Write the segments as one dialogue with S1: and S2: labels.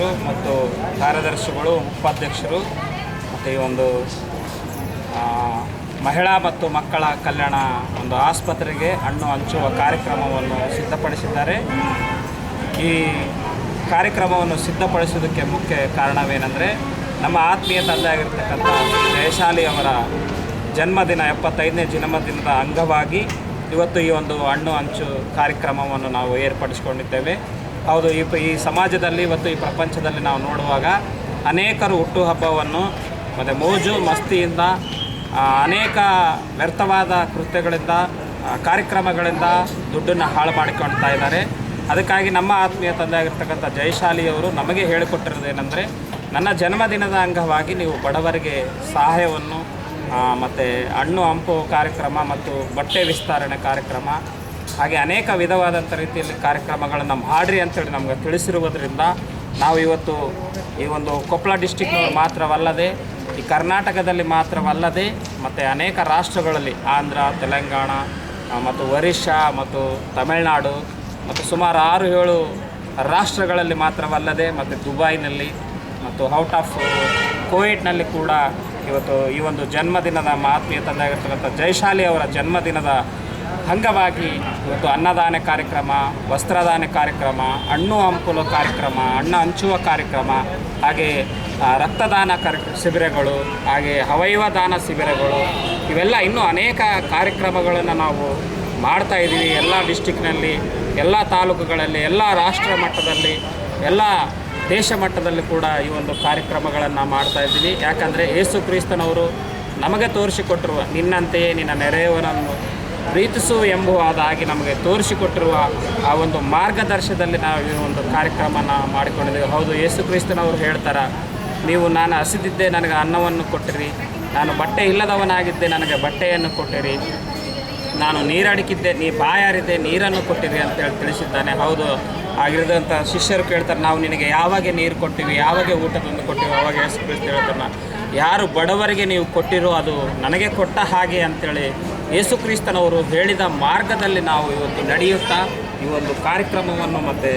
S1: ಅಧ್ಯಕ್ಷರು ಮತ್ತು ಕಾರ್ಯದರ್ಶಿಗಳು, ಉಪಾಧ್ಯಕ್ಷರು ಮತ್ತು ಈ ಒಂದು ಮಹಿಳಾ ಮತ್ತು ಮಕ್ಕಳ ಕಲ್ಯಾಣ ಒಂದು ಆಸ್ಪತ್ರೆಗೆ ಹಣ್ಣು ಹಂಚುವ ಕಾರ್ಯಕ್ರಮವನ್ನು ಸಿದ್ಧಪಡಿಸಿದ್ದಾರೆ. ಈ ಕಾರ್ಯಕ್ರಮವನ್ನು ಸಿದ್ಧಪಡಿಸೋದಕ್ಕೆ ಮುಖ್ಯ ಕಾರಣವೇನೆಂದರೆ, ನಮ್ಮ ಆತ್ಮೀಯ ತಂದೆ ಆಗಿರ್ತಕ್ಕಂಥ ಜಯಶಾಲಿ ಅವರ ಜನ್ಮದಿನ ಎಪ್ಪತ್ತೈದನೇ ಜನ್ಮದಿನದ ಅಂಗವಾಗಿ ಇವತ್ತು ಈ ಒಂದು ಹಣ್ಣು ಹಂಚು ಕಾರ್ಯಕ್ರಮವನ್ನು ನಾವು ಏರ್ಪಡಿಸಿಕೊಂಡಿದ್ದೇವೆ. ಹೌದು, ಈ ಈ ಸಮಾಜದಲ್ಲಿ ಇವತ್ತು ಈ ಪ್ರಪಂಚದಲ್ಲಿ ನಾವು ನೋಡುವಾಗ ಅನೇಕರು ಹುಟ್ಟುಹಬ್ಬವನ್ನು, ಮತ್ತು ಮೋಜು ಮಸ್ತಿಯಿಂದ ಅನೇಕ ವ್ಯರ್ಥವಾದ ಕೃತ್ಯಗಳಿಂದ ಕಾರ್ಯಕ್ರಮಗಳಿಂದ ದುಡ್ಡನ್ನು ಹಾಳು ಮಾಡಿಕೊಳ್ತಾ ಇದ್ದಾರೆ. ಅದಕ್ಕಾಗಿ ನಮ್ಮ ಆತ್ಮೀಯ ತಂದೆ ಆಗಿರ್ತಕ್ಕಂಥ ಜಯಶಾಲಿಯವರು ನಮಗೆ ಹೇಳಿಕೊಟ್ಟಿರೋದೇನೆಂದರೆ ನನ್ನ ಜನ್ಮದಿನದ ಅಂಗವಾಗಿ ನೀವು ಬಡವರಿಗೆ ಸಹಾಯವನ್ನು ಮತ್ತು ಹಣ್ಣು, ಹಂಪು ಕಾರ್ಯಕ್ರಮ ಮತ್ತು ಬಟ್ಟೆ ವಿಸ್ತರಣೆ ಕಾರ್ಯಕ್ರಮ ಹಾಗೆ ಅನೇಕ ವಿಧವಾದಂಥ ರೀತಿಯಲ್ಲಿ ಕಾರ್ಯಕ್ರಮಗಳನ್ನು ಮಾಡಿರಿ ಅಂತೇಳಿ ನಮಗೆ ತಿಳಿಸಿರುವುದರಿಂದ ನಾವು ಇವತ್ತು ಈ ಒಂದು ಕೊಪ್ಪಳ ಡಿಸ್ಟಿಕ್ನವ್ರು ಮಾತ್ರವಲ್ಲದೆ ಈ ಕರ್ನಾಟಕದಲ್ಲಿ ಮಾತ್ರವಲ್ಲದೆ ಮತ್ತು ಅನೇಕ ರಾಷ್ಟ್ರಗಳಲ್ಲಿ ಆಂಧ್ರ, ತೆಲಂಗಾಣ ಮತ್ತು ಒರಿಸ್ಸಾ ಮತ್ತು ತಮಿಳುನಾಡು ಮತ್ತು ಸುಮಾರು ಆರು ಏಳು ರಾಷ್ಟ್ರಗಳಲ್ಲಿ ಮಾತ್ರವಲ್ಲದೆ ಮತ್ತು ದುಬೈನಲ್ಲಿ ಮತ್ತು ಔಟ್ ಆಫ್ ಕೋವಿಡ್ನಲ್ಲಿ ಕೂಡ ಇವತ್ತು ಈ ಒಂದು ಜನ್ಮದಿನದ ಆತ್ಮೀಯ ತಂದೆಯಾಗಿರ್ತಕ್ಕಂಥ ಜಯಶಾಲಿ ಅವರ ಜನ್ಮದಿನದ ಅಂಗವಾಗಿ ಇವತ್ತು ಅನ್ನದಾನ ಕಾರ್ಯಕ್ರಮ, ವಸ್ತ್ರದಾನ ಕಾರ್ಯಕ್ರಮ, ಹಣ್ಣು ಹಂಪಲು ಕಾರ್ಯಕ್ರಮ, ಹಣ್ಣು ಹಂಚುವ ಕಾರ್ಯಕ್ರಮ, ಹಾಗೆ ರಕ್ತದಾನ ಕಾರ್ಯ ಶಿಬಿರಗಳು, ಹಾಗೆ ಅವಯವ ದಾನ ಶಿಬಿರಗಳು, ಇವೆಲ್ಲ ಇನ್ನೂ ಅನೇಕ ಕಾರ್ಯಕ್ರಮಗಳನ್ನು ನಾವು ಮಾಡ್ತಾ ಇದ್ದೀವಿ. ಎಲ್ಲ ಡಿಸ್ಟಿಕ್ನಲ್ಲಿ ಎಲ್ಲ ತಾಲೂಕುಗಳಲ್ಲಿ, ಎಲ್ಲ ರಾಷ್ಟ್ರ ಮಟ್ಟದಲ್ಲಿ, ಎಲ್ಲ ದೇಶ ಮಟ್ಟದಲ್ಲಿ ಕೂಡ ಈ ಒಂದು ಕಾರ್ಯಕ್ರಮಗಳನ್ನು ಮಾಡ್ತಾ ಇದ್ದೀವಿ. ಯಾಕಂದರೆ ಯೇಸು ಕ್ರಿಸ್ತನವರು ನಮಗೆ ತೋರಿಸಿಕೊಟ್ಟರು ನಿನ್ನಂತೆಯೇ ನಿನ್ನ ನೆರೆಯವನನ್ನು ಪ್ರೀತಿಸು ಎಂಬುವುದಾಗಿ ನಮಗೆ ತೋರಿಸಿಕೊಟ್ಟಿರುವ ಆ ಒಂದು ಮಾರ್ಗದರ್ಶನದಲ್ಲಿ ನಾವು ಈ ಒಂದು ಕಾರ್ಯಕ್ರಮನ ಮಾಡಿಕೊಂಡಿದ್ದೇವೆ. ಹೌದು, ಯೇಸು ಕ್ರಿಸ್ತನವರು ಹೇಳ್ತಾರೆ, ನೀವು ನಾನು ಹಸಿದಿದ್ದೆ ನನಗೆ ಅನ್ನವನ್ನು ಕೊಟ್ಟಿರಿ, ನಾನು ಬಟ್ಟೆ ಇಲ್ಲದವನಾಗಿದ್ದೆ ನನಗೆ ಬಟ್ಟೆಯನ್ನು ಕೊಟ್ಟಿರಿ, ನಾನು ನೀರಡಿಕಿದ್ದೆ, ನೀ ಬಾಯಾರಿದ್ದೆ, ನೀರನ್ನು ಕೊಟ್ಟಿರಿ ಅಂತೇಳಿ ತಿಳಿಸಿದ್ದಾನೆ. ಹೌದು ಆಗಿರದಂಥ ಶಿಷ್ಯರು ಕೇಳ್ತಾರೆ, ನಾವು ನಿನಗೆ ಯಾವಾಗ ನೀರು ಕೊಟ್ಟಿವಿ, ಯಾವಾಗ ಊಟ ತಂದು ಕೊಟ್ಟಿವಿ? ಅವಾಗ ಯೇಸು ಕ್ರಿಸ್ತ ಯಾರು ಬಡವರಿಗೆ ನೀವು ಕೊಟ್ಟಿರೋ ಅದು ನನಗೆ ಕೊಟ್ಟ ಹಾಗೆ ಅಂತೇಳಿ ಯೇಸು ಕ್ರಿಸ್ತನವರು ಹೇಳಿದ ಮಾರ್ಗದಲ್ಲಿ ನಾವು ಇವತ್ತು ನಡೆಯುತ್ತಾ ಈ ಒಂದು ಕಾರ್ಯಕ್ರಮವನ್ನು ಮತ್ತು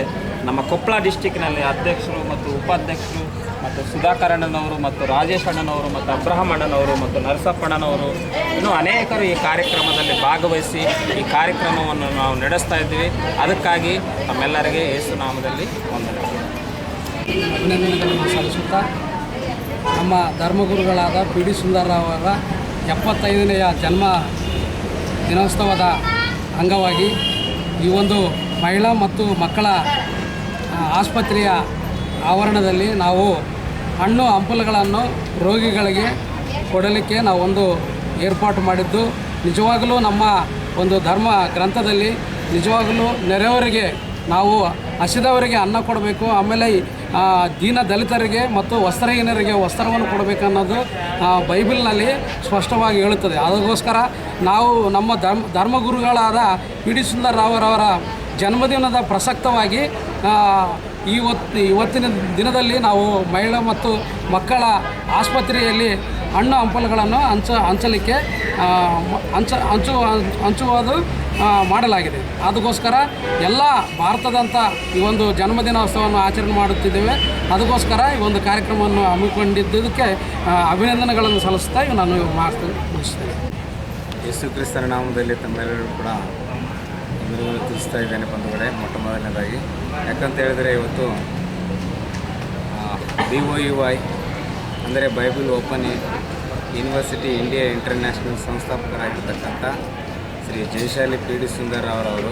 S1: ನಮ್ಮ ಕೊಪ್ಪಳ ಡಿಸ್ಟಿಕ್ನಲ್ಲಿ ಅಧ್ಯಕ್ಷರು ಮತ್ತು ಉಪಾಧ್ಯಕ್ಷರು ಮತ್ತು ಸುಧಾಕರ್ ಅಣ್ಣನವರು ಮತ್ತು ರಾಜೇಶ್ ಅಣ್ಣನವರು ಮತ್ತು ಅಬ್ರಹಂ ಅಣ್ಣನವರು ಮತ್ತು ನರಸಪ್ಪಣ್ಣನವರು ಇನ್ನೂ ಅನೇಕರು ಈ ಕಾರ್ಯಕ್ರಮದಲ್ಲಿ ಭಾಗವಹಿಸಿ ಈ ಕಾರ್ಯಕ್ರಮವನ್ನು ನಾವು ನಡೆಸ್ತಾ ಇದ್ದೀವಿ. ಅದಕ್ಕಾಗಿ ನಮ್ಮೆಲ್ಲರಿಗೆ ಯೇಸುನಾಮದಲ್ಲಿ ನಾಮದಲ್ಲಿ ವಂದನೆಗಳು
S2: ಅಭಿನಂದನೆಗಳನ್ನು ಸಲ್ಲಿಸುತ್ತಾ ನಮ್ಮ ಧರ್ಮಗುರುಗಳಾದ ಪಿ ಡಿ ಸುಂದರರಾವ್ ಅವರ ಎಪ್ಪತ್ತೈದನೆಯ ಜನ್ಮ ದಿನೋತ್ಸವದ ಅಂಗವಾಗಿ ಈ ಒಂದು ಮಹಿಳಾ ಮತ್ತು ಮಕ್ಕಳ ಆಸ್ಪತ್ರೆಯ ಆವರಣದಲ್ಲಿ ನಾವು ಹಣ್ಣು ಹಂಪಲುಗಳನ್ನು ರೋಗಿಗಳಿಗೆ ಕೊಡಲಿಕ್ಕೆ ನಾವೊಂದು ಏರ್ಪಾಟು ಮಾಡಿದ್ದು. ನಿಜವಾಗಲೂ ನಮ್ಮ ಒಂದು ಧರ್ಮ ಗ್ರಂಥದಲ್ಲಿ ನಿಜವಾಗಲೂ ನೆರೆಯವರಿಗೆ ನಾವು ಹಸಿದವರಿಗೆ ಅನ್ನ ಕೊಡಬೇಕು. ಆಮೇಲೆ ದೀನ ದಲಿತರಿಗೆ ಮತ್ತು ವಸ್ತ್ರಹೀನರಿಗೆ ವಸ್ತ್ರವನ್ನು ಕೊಡಬೇಕನ್ನೋದು ಬೈಬಲ್ನಲ್ಲಿ ಸ್ಪಷ್ಟವಾಗಿ ಹೇಳುತ್ತದೆ. ಅದಕ್ಕೋಸ್ಕರ ನಾವು ನಮ್ಮ ಧರ್ಮ, ಧರ್ಮಗುರುಗಳಾದ ಪಿ ಡಿ ಸುಂದರರಾವರವರ ಜನ್ಮದಿನದ ಪ್ರಸಕ್ತವಾಗಿ ಇವತ್ತು ಇವತ್ತಿನ ದಿನದಲ್ಲಿ ನಾವು ಮಹಿಳಾ ಮತ್ತು ಮಕ್ಕಳ ಆಸ್ಪತ್ರೆಯಲ್ಲಿ ಹಣ್ಣು ಹಂಪಲುಗಳನ್ನು ಹಂಚ, ಹಂಚಲಿಕ್ಕೆ ಹಂಚ, ಹಂಚುವ, ಹಂಚುವುದು ಮಾಡಲಾಗಿದೆ. ಅದಕ್ಕೋಸ್ಕರ ಎಲ್ಲ ಭಾರತದಂಥ ಈ ಒಂದು ಜನ್ಮದಿನೋತ್ಸವವನ್ನು ಆಚರಣೆ ಮಾಡುತ್ತಿದ್ದೇವೆ. ಅದಕ್ಕೋಸ್ಕರ ಈ ಒಂದು ಕಾರ್ಯಕ್ರಮವನ್ನು ಹಮ್ಮಿಕೊಂಡಿದ್ದಕ್ಕೆ ಅಭಿನಂದನೆಗಳನ್ನು ಸಲ್ಲಿಸ್ತಾ ನಾನು ಮಾತು ಮುಗಿಸ್ತೇನೆ
S3: ಯೇಸು ಕ್ರಿಸ್ತನ ನಾಮದಲ್ಲಿ ತಮ್ಮೆಲ್ಲರೂ ಕೂಡ ತಿಳಿಸ್ತಾ ಇದ್ದೇನೆ ಬಂಧುಗಳೇ, ಮೊಟ್ಟ ಮೊದಲನೇದಾಗಿ. ಯಾಕಂತ ಹೇಳಿದರೆ ಇವತ್ತು ಬಿ ಒ ಯು ವೈ ಅಂದರೆ Bible open university India international ಸಂಸ್ಥಾಪಕರಾಗಿರ್ತಕ್ಕಂಥ Shri Jayashali P D ಸುಂದರರವರು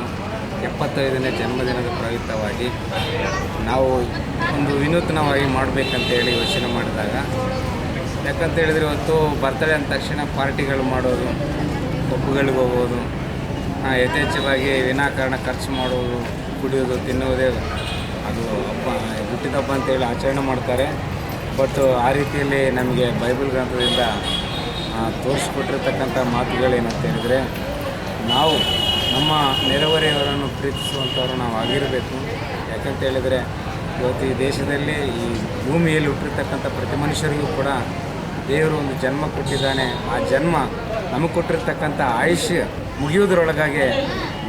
S3: ಎಪ್ಪತ್ತೈದನೇ ಜನ್ಮದಿನದ ಪ್ರಯುಕ್ತವಾಗಿ ನಾವು ಒಂದು ವಿನೂತನವಾಗಿ ಮಾಡಬೇಕಂತೇಳಿ ಯೋಚನೆ ಮಾಡಿದಾಗ, ಯಾಕಂತ ಹೇಳಿದರೆ ಇವತ್ತು ಬರ್ತಡೇ ಅಂದ ತಕ್ಷಣ ಪಾರ್ಟಿಗಳು ಮಾಡೋದು ಕಬ್ಬುಗಳಿಗೆ ಹೋಗೋದು ಯಥೇಚ್ಛವಾಗಿ ವಿನಾಕಾರಣ ಖರ್ಚು ಮಾಡೋದು ಕುಡಿಯೋದು, ತಿನ್ನುವುದೇ ಅದು ಹಬ್ಬ, ಹುಟ್ಟಿದ ಹಬ್ಬ ಅಂತೇಳಿ ಆಚರಣೆ ಮಾಡ್ತಾರೆ. ಬಟ್ ಆ ರೀತಿಯಲ್ಲಿ ನಮಗೆ ಬೈಬಲ್ ಗ್ರಂಥದಿಂದ ತೋರಿಸ್ಕೊಟ್ಟಿರ್ತಕ್ಕಂಥ ಮಾತುಗಳೇನಂತ ಹೇಳಿದರೆ ನಾವು ನಮ್ಮ ನೆರೆಹೊರೆಯವರನ್ನು ಪ್ರೀತಿಸುವಂಥವ್ರು ನಾವು ಆಗಿರಬೇಕು. ಯಾಕಂತ ಹೇಳಿದರೆ, ಇವತ್ತು ಈ ದೇಶದಲ್ಲಿ ಈ ಭೂಮಿಯಲ್ಲಿ ಹುಟ್ಟಿರ್ತಕ್ಕಂಥ ಪ್ರತಿ ಮನುಷ್ಯರಿಗೂ ಕೂಡ ದೇವರು ಒಂದು ಜನ್ಮ ಕೊಟ್ಟಿದ್ದಾನೆ. ಆ ಜನ್ಮ ನಮಗೆ ಕೊಟ್ಟಿರ್ತಕ್ಕಂಥ ಆಯುಷ್ಯ ಮುಗಿಯುವುದರೊಳಗಾಗೆ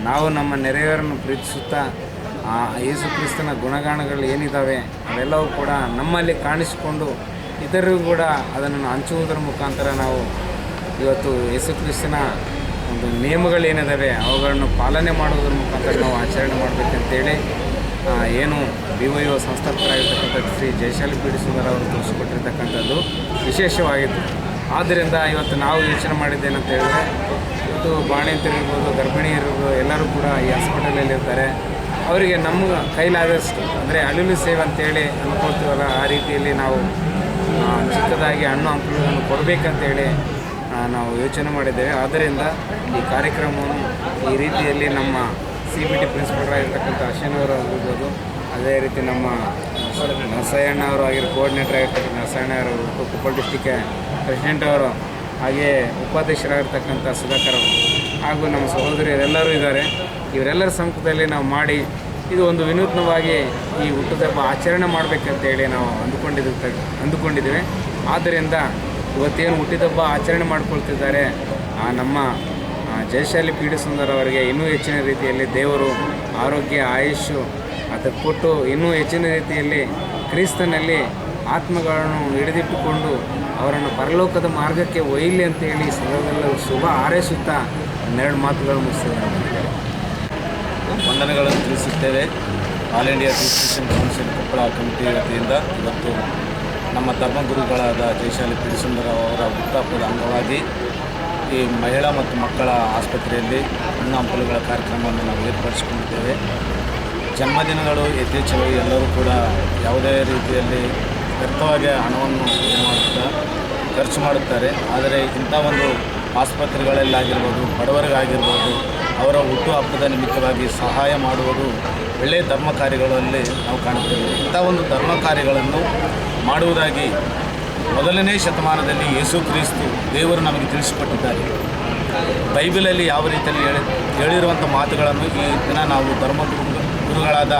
S3: ನಾವು ನಮ್ಮ ನೆರೆಯವರನ್ನು ಪ್ರೀತಿಸುತ್ತಾ, ಆ ಯೇಸು ಕ್ರಿಸ್ತನ ಗುಣಗಾನಗಳು ಏನಿದ್ದಾವೆ ಅವೆಲ್ಲವೂ ಕೂಡ ನಮ್ಮಲ್ಲಿ ಕಾಣಿಸಿಕೊಂಡು ಇತರರಿಗೂ ಕೂಡ ಅದನ್ನು ಹಂಚುವುದರ ಮುಖಾಂತರ ನಾವು ಇವತ್ತು ಯೇಸು ಕ್ರಿಸ್ತನ ಒಂದು ನಿಯಮಗಳೇನಿದ್ದಾವೆ ಅವುಗಳನ್ನು ಪಾಲನೆ ಮಾಡುವುದರ ಮುಖಾಂತರ ನಾವು ಆಚರಣೆ ಮಾಡಬೇಕಂತೇಳಿ ಏನು ಬಿ ವೈ ಒ ಸಂಸ್ಥಾಪಕರಾಗಿರ್ತಕ್ಕಂಥ ಶ್ರೀ ಜಯಶಾಲಿ ಪಿ ಡಿ ಸುಂದರ ಅವರು ತೋರಿಸಿಕೊಟ್ಟಿರ್ತಕ್ಕಂಥದ್ದು ವಿಶೇಷವಾಗಿತ್ತು. ಆದ್ದರಿಂದ ಇವತ್ತು ನಾವು ಯೋಚನೆ ಮಾಡಿದ್ದೇನಂತ ಹೇಳಿದ್ರೆ ಇವತ್ತು ಗರ್ಭಿಣಿ ಇರ್ಬೋದು ಎಲ್ಲರೂ ಕೂಡ ಈ ಹಾಸ್ಪಿಟಲಲ್ಲಿರ್ತಾರೆ. ಅವರಿಗೆ ನಮ್ಮ ಕೈಲಾದಷ್ಟು, ಅಂದರೆ ಅಳಿಲು ಸೇವೆ ಅಂತೇಳಿ ಅಂದ್ಕೊಳ್ತೀವಲ್ಲ ಆ ರೀತಿಯಲ್ಲಿ ನಾವು ಚಿಕ್ಕದಾಗಿ ಹಣ್ಣು ಹಂಪಲುಗಳನ್ನು ಕೊಡಬೇಕಂತೇಳಿ ನಾವು ಯೋಚನೆ ಮಾಡಿದ್ದೇವೆ. ಆದ್ದರಿಂದ ಈ ಕಾರ್ಯಕ್ರಮವನ್ನು ಈ ರೀತಿಯಲ್ಲಿ ನಮ್ಮ ಸಿ ಬಿ ಟಿ ಪ್ರಿನ್ಸಿಪಲ್ರಾಗಿರ್ತಕ್ಕಂಥ ಅಶ್ವಿನವರು ಆಗಿರ್ಬೋದು, ಅದೇ ರೀತಿ ನಮ್ಮ ನರಸಯ್ಯಣ್ಣ ಅವರು ಆಗಿರೋ ಕೋಆರ್ಡಿನೇಟರ್ ಆಗಿರ್ತಕ್ಕಂಥ ನರಸಯ್ಯಣ್ಣ ಅವರು ಕೊಪ್ಪಳ ಡಿಸ್ಟಿಕ್ ಪ್ರೆಸಿಡೆಂಟ್ ಅವರು ಹಾಗೆ ಉಪಾಧ್ಯಕ್ಷರಾಗಿರ್ತಕ್ಕಂಥ ಸುಧಾಕರ್ ಅವರು, ಹಾಗೂ ನಮ್ಮ ಸಹೋದರಿಯರೆಲ್ಲರೂ ಇದ್ದಾರೆ. ಇವರೆಲ್ಲರ ಸಮ್ಮುಖದಲ್ಲಿ ನಾವು ಮಾಡಿ ಇದು ಒಂದು ವಿನೂತ್ನವಾಗಿ ಈ ಹುಟ್ಟುಹಬ್ಬ ಆಚರಣೆ ಮಾಡಬೇಕಂತೇಳಿ ನಾವು ಅಂದುಕೊಂಡಿದ್ದ ಅಂದುಕೊಂಡಿದ್ದೇವೆ. ಆದ್ದರಿಂದ ಇವತ್ತೇನು ಹುಟ್ಟಿದಬ್ಬ ಆಚರಣೆ ಮಾಡಿಕೊಳ್ತಿದ್ದಾರೆ, ಆ ನಮ್ಮ ಜಯಶಾಲಿ ಪಿ ಡಿ ಸುಂದರ್ ಅವರಿಗೆ ಇನ್ನೂ ಹೆಚ್ಚಿನ ರೀತಿಯಲ್ಲಿ ದೇವರು ಆರೋಗ್ಯ ಆಯುಷು ಅದಕ್ಕೆ ಕೊಟ್ಟು ಇನ್ನೂ ಹೆಚ್ಚಿನ ರೀತಿಯಲ್ಲಿ ಕ್ರಿಸ್ತನಲ್ಲಿ ಆತ್ಮಗಳನ್ನು ಹಿಡಿದಿಟ್ಟುಕೊಂಡು ಅವರನ್ನು ಪರಲೋಕದ ಮಾರ್ಗಕ್ಕೆ ಒಯ್ಯಲಿ ಅಂತೇಳಿ ಹೇಳಿ ಶುಭ ಹಾರೈಸುತ್ತಾ ಹನ್ನೆರಡು ಮಾತುಗಳನ್ನು ಮುಗಿಸಿದ್ದಾರೆ.
S4: ವಂದನೆಗಳನ್ನು ತಿಳಿಸುತ್ತೇವೆ. All India council Koppal committee ವತಿಯಿಂದ ಇವತ್ತು ನಮ್ಮ ಧರ್ಮಗುರುಗಳಾದ ಜಯಶಾಲಿ ಪಿಡಿಸುಂದರ ಅವರ ಹುಟ್ಟುಹಬ್ಬದ ಅಂಗವಾಗಿ ಈ ಮಹಿಳಾ ಮತ್ತು ಮಕ್ಕಳ ಆಸ್ಪತ್ರೆಯಲ್ಲಿ ಹಣ್ಣು ಹಂಪಲುಗಳ ಕಾರ್ಯಕ್ರಮವನ್ನು ನಾವು ಏರ್ಪಡಿಸಿಕೊಂಡಿದ್ದೇವೆ. ಜನ್ಮದಿನಗಳು ಯಥೇಚ್ಛವಾಗಿ ಎಲ್ಲರೂ ಕೂಡ ಯಾವುದೇ ರೀತಿಯಲ್ಲಿ ವ್ಯರ್ಥವಾಗಿ ಹಣವನ್ನು ಮಾಡುತ್ತಾ ಖರ್ಚು ಮಾಡುತ್ತಾರೆ. ಆದರೆ ಇಂಥ ಒಂದು ಆಸ್ಪತ್ರೆಗಳಲ್ಲಾಗಿರ್ಬೋದು, ಬಡವರಿಗಾಗಿರ್ಬೋದು, ಅವರ ಹುಟ್ಟುಹಬ್ಬದ ನಿಮಿತ್ತವಾಗಿ ಸಹಾಯ ಮಾಡುವುದು ಒಳ್ಳೆಯ ಧರ್ಮ ಕಾರ್ಯಗಳಲ್ಲಿ ನಾವು ಕಾಣುತ್ತೇವೆ. ಇಂಥ ಒಂದು ಧರ್ಮ ಕಾರ್ಯಗಳನ್ನು ಮಾಡುವುದಾಗಿ ಮೊದಲನೇ ಶತಮಾನದಲ್ಲಿ ಯೇಸು ಕ್ರಿಸ್ತು ದೇವರು ನಮಗೆ ತಿಳಿಸಿಕೊಟ್ಟಿದ್ದಾರೆ. ಬೈಬಲಲ್ಲಿ ಯಾವ ರೀತಿಯಲ್ಲಿ ಹೇಳಿ ಹೇಳಿರುವಂಥ ಮಾತುಗಳನ್ನು ಈ ದಿನ ನಾವು ಧರ್ಮ ಗುರು ಗುರುಗಳಾದ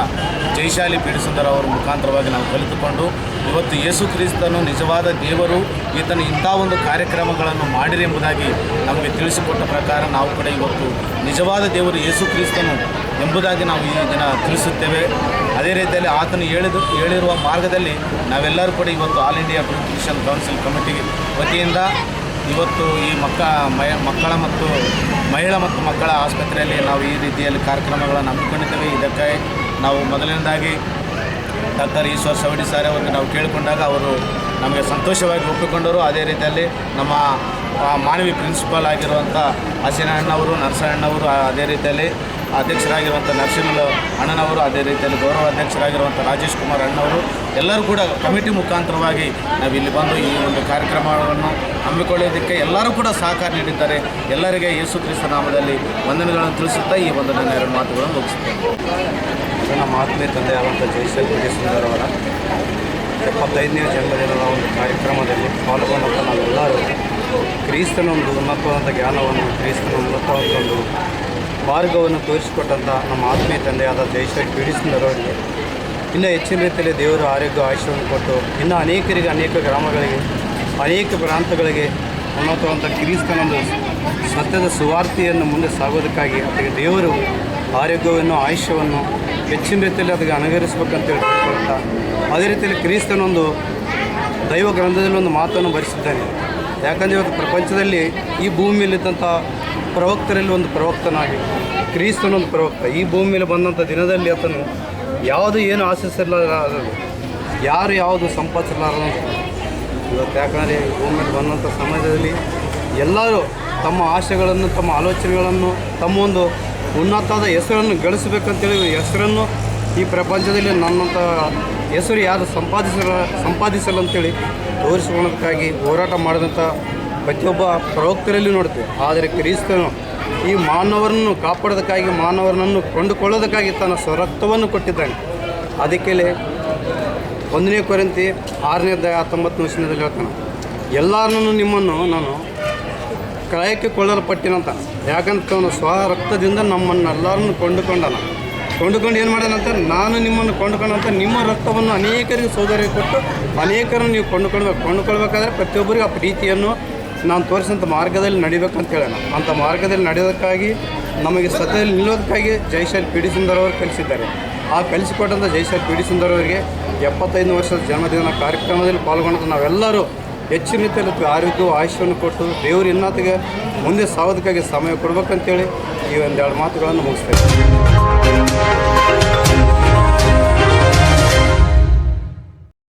S4: ಜೈಶಾಲಿ ಪೀಡಿಸುಂದರ ಅವರ ಮುಖಾಂತರವಾಗಿ ನಾವು ಕಲಿತುಕೊಂಡು ಇವತ್ತು ಯೇಸು ಕ್ರಿಸ್ತನು ನಿಜವಾದ ದೇವರು, ಈತನ ಇಂಥ ಒಂದು ಕಾರ್ಯಕ್ರಮಗಳನ್ನು ಮಾಡಿರಿ ಎಂಬುದಾಗಿ ನಮಗೆ ತಿಳಿಸಿಕೊಟ್ಟ ಪ್ರಕಾರ ನಾವು ಕೂಡ ಇವತ್ತು ನಿಜವಾದ ದೇವರು ಯೇಸು ಕ್ರಿಸ್ತನು ಎಂಬುದಾಗಿ ನಾವು ಈ ದಿನ ತಿಳಿಸುತ್ತೇವೆ. ಅದೇ ರೀತಿಯಲ್ಲಿ ಆತನು ಹೇಳಿದ, ಹೇಳಿರುವ ಮಾರ್ಗದಲ್ಲಿ ನಾವೆಲ್ಲರೂ ಕೂಡ ಇವತ್ತು all India beautician council committee ವತಿಯಿಂದ ಇವತ್ತು ಈ ಮಕ್ಕ ಮಕ್ಕಳ ಮತ್ತು ಮಹಿಳಾ ಮತ್ತು ಮಕ್ಕಳ ಆಸ್ಪತ್ರೆಯಲ್ಲಿ ನಾವು ಈ ರೀತಿಯಲ್ಲಿ ಕಾರ್ಯಕ್ರಮಗಳನ್ನು ಹಮ್ಮಿಕೊಂಡಿದ್ದೇವೆ. ಇದಕ್ಕೆ ನಾವು ಮೊದಲನೇದಾಗಿ ಡಾಕ್ಟರ್ ಈಶ್ವರ್ ಸವಡಿ ಸಾರ್ ಅವರಿಗೆ ನಾವು ಕೇಳಿಕೊಂಡಾಗ ಅವರು ನಮಗೆ ಸಂತೋಷವಾಗಿ ಒಪ್ಪಿಕೊಂಡರು ಅದೇ ರೀತಿಯಲ್ಲಿ ನಮ್ಮ ಮಾನವಿ ಪ್ರಿನ್ಸಿಪಾಲ್ ಆಗಿರುವಂಥ ಅಣ್ಣವರು ನರಸಣ್ಣವರು ಅದೇ ರೀತಿಯಲ್ಲಿ ಅಧ್ಯಕ್ಷರಾಗಿರುವಂಥ ನರಸಿಂಹ ಅಣ್ಣನವರು, ಅದೇ ರೀತಿಯಲ್ಲಿ ಗೌರವ ಅಧ್ಯಕ್ಷರಾಗಿರುವಂಥ ರಾಜೇಶ್ ಕುಮಾರ್ ಅಣ್ಣವರು ಎಲ್ಲರೂ ಕೂಡ ಕಮಿಟಿ ಮುಖಾಂತರವಾಗಿ ನಾವು ಇಲ್ಲಿ ಬಂದು ಈ ಒಂದು ಕಾರ್ಯಕ್ರಮವನ್ನು ಹಮ್ಮಿಕೊಳ್ಳೋದಕ್ಕೆ ಎಲ್ಲರೂ ಕೂಡ ಸಹಕಾರ ನೀಡಿದ್ದಾರೆ. ಎಲ್ಲರಿಗೆ ಯೇಸು ಕ್ರಿಸ್ತ ನಾಮದಲ್ಲಿ ವಂದನೆಗಳನ್ನು ತಿಳಿಸುತ್ತಾ ಈ ಒಂದು ನನ್ನ ಎರಡು ಮಾತುಗಳನ್ನು ಮುಗಿಸುತ್ತೇನೆ.
S5: ನಮ್ಮ ಆತ್ಮೀಯ ತಂದೆ ಜಯಶ್ರೀ ಜಯಶಂಕರ್ ಅವರ ಎಪ್ಪತ್ತೈದನೇ ಜನ್ಮದಿನದ ಒಂದು ಕಾರ್ಯಕ್ರಮದಲ್ಲಿ ಪಾಲ್ಗೊಂಡಂಥ ನಾವೆಲ್ಲರೂ ಕ್ರೀಸ್ತನ ಒಂದು ಉನ್ನತವಾದಂಥ ಜ್ಞಾನವನ್ನು ಕ್ರೀಸ್ತನ ಉನ್ನತವಾದ ಒಂದು ಮಾರ್ಗವನ್ನು ತೋರಿಸಿಕೊಟ್ಟಂಥ ನಮ್ಮ ಆತ್ಮೀಯ ತಂದೆಯಾದ ದೇಶ ಅವರಿಗೆ ಇನ್ನೂ ಹೆಚ್ಚಿನ ರೀತಿಯಲ್ಲಿ ದೇವರು ಆರೋಗ್ಯ ಆಯುಷ್ಯವನ್ನು ಕೊಟ್ಟು ಇನ್ನೂ ಅನೇಕರಿಗೆ ಅನೇಕ ಗ್ರಾಮಗಳಿಗೆ, ಅನೇಕ ಪ್ರಾಂತಗಳಿಗೆ ಉನ್ನತವಾದಂಥ ಕ್ರಿಸ್ತನೊಂದು ಸತ್ಯದ ಸುವಾರ್ತೆಯನ್ನು ಮುಂದೆ ಸಾಗೋದಕ್ಕಾಗಿ ಅದಕ್ಕೆ ದೇವರು ಆರೋಗ್ಯವನ್ನು, ಆಯುಷ್ಯವನ್ನು ಹೆಚ್ಚಿನ ರೀತಿಯಲ್ಲಿ ಅದಕ್ಕೆ ಅನುಗರಿಸಬೇಕಂತ ಹೇಳ್ಕೊಳ್ತಾ ಅದೇ ರೀತಿಯಲ್ಲಿ ಕ್ರೀಸ್ತನೊಂದು ದೈವ ಗ್ರಂಥದಲ್ಲಿ ಒಂದು ಮಾತನ್ನು ಭರಿಸಿದ್ದಾನೆ ಯಾಕಂದರೆ ಇವತ್ತು ಪ್ರಪಂಚದಲ್ಲಿ ಈ ಭೂಮಿಯಲ್ಲಿದ್ದಂಥ ಪ್ರವಕ್ತರಲ್ಲಿ ಒಂದು ಪ್ರವಕ್ತನಾಗಿ, ಕ್ರೀಸ್ತನೊಂದು ಪ್ರವಕ್ತ. ಈ ಭೂಮಿಯಲ್ಲಿ ಬಂದಂಥ ದಿನದಲ್ಲಿ ಆತನು ಯಾವುದು ಏನು ಆಶಿಸಿರಲಾರದು ಯಾರು ಯಾವುದು ಸಂಪಾದಿಸಲಾರದು ಇವತ್ತು ಯಾಕಂದರೆ ಈ ಭೂಮಿಯಲ್ಲಿ ಬಂದಂಥ ಸಮಾಜದಲ್ಲಿ ಎಲ್ಲರೂ ತಮ್ಮ ಆಶೆಗಳನ್ನು, ತಮ್ಮ ಆಲೋಚನೆಗಳನ್ನು, ತಮ್ಮ ಒಂದು ಉನ್ನತವಾದ ಹೆಸರನ್ನು ಗಳಿಸಬೇಕಂತೇಳಿ ಹೆಸರನ್ನು ಈ ಪ್ರಪಂಚದಲ್ಲಿ ನನ್ನಂಥ ಹೆಸರು ಯಾರು ಸಂಪಾದಿಸಲ ಸಂಪಾದಿಸಲ್ಲ ಅಂತೇಳಿ ತೋರಿಸಿಕೊಳ್ಳೋದಕ್ಕಾಗಿ ಹೋರಾಟ ಮಾಡಿದಂಥ ಪ್ರತಿಯೊಬ್ಬ ಪ್ರವಕ್ತರಲ್ಲಿ ನೋಡ್ತೀವಿ. ಆದರೆ ಕ್ರಿಸ್ತನು ಈ ಮಾನವರನ್ನು ಕಾಪಾಡೋದಕ್ಕಾಗಿ ಮಾನವರನ್ನು ಕೊಂಡುಕೊಳ್ಳೋದಕ್ಕಾಗಿ ತನ್ನ ಸ್ವರಕ್ತವನ್ನು ಕೊಟ್ಟಿದ್ದಾನೆ. ಅದಕ್ಕೆ ಒಂದನೇ ಕೊರಂತಿ ಆರನೇ ಹತ್ತೊಂಬತ್ತು ನಿಮಿಷದಲ್ಲಿ ಹೇಳ್ತಾನೆ, ಎಲ್ಲರನ್ನೂ ನಿಮ್ಮನ್ನು ನಾನು ಕ್ರಯಕ್ಕೆ ಕೊಳ್ಳಲ್ಪಟ್ಟಿನಂತ. ಯಾಕಂತ ಸ್ವ ರಕ್ತದಿಂದ ನಮ್ಮನ್ನೆಲ್ಲರನ್ನು ಕೊಂಡುಕೊಂಡನ. ಕೊಂಡುಕೊಂಡು ಏನು ಮಾಡೋಣಂತ ನಾನು ನಿಮ್ಮನ್ನು ಕೊಂಡುಕೊಂಡಂತ ನಿಮ್ಮ ರಕ್ತವನ್ನು ಅನೇಕರಿಗೆ ಸೋದರಿಗೆ ಕೊಟ್ಟು ಅನೇಕರನ್ನು ನೀವು ಕೊಂಡುಕೊಳ್ಬೇಕು. ಕೊಂಡುಕೊಳ್ಬೇಕಾದ್ರೆ ಪ್ರತಿಯೊಬ್ಬರಿಗೂ ಆ ಪ್ರೀತಿಯನ್ನು ನಾನು ತೋರಿಸಿದಂಥ ಮಾರ್ಗದಲ್ಲಿ ನಡಿಬೇಕಂತ ಹೇಳೋಣ. ಅಂಥ ಮಾರ್ಗದಲ್ಲಿ ನಡೆಯೋದಕ್ಕಾಗಿ, ನಮಗೆ ಸತ್ಯದಲ್ಲಿ ನಿಲ್ಲೋದಕ್ಕಾಗಿ ಜೈಶಾಲ್ ಪಿ ಡಿ ಸುಂದರ್ ಅವರು ಕಲಿಸಿದ್ದಾರೆ. ಆ ಕಲಿಸಿಕೊಟ್ಟಂಥ ಜೈಶಾಲ್ ಪಿ ಡಿ ಸುಂದರ್ ಅವರಿಗೆ ಎಪ್ಪತ್ತೈದು ವರ್ಷದ ಜನ್ಮದಿನ ಕಾರ್ಯಕ್ರಮದಲ್ಲಿ ಪಾಲ್ಗೊಂಡು ನಾವೆಲ್ಲರೂ ಹೆಚ್ಚಿನ ರೀತಿಯಲ್ಲಿ ಆರೋಗ್ಯವು ಆಯುಷ್ಯವನ್ನು ಕೊಟ್ಟು ದೇವರು ಇನ್ನತಿಗೆ ಮುಂದೆ ಸಾಗೋದಕ್ಕಾಗಿ ಸಮಯ ಕೊಡ್ಬೇಕಂತೇಳಿ ಈ ಒಂದೆರಡು ಮಾತುಗಳನ್ನು ಮುಗಿಸ್ತೇವೆ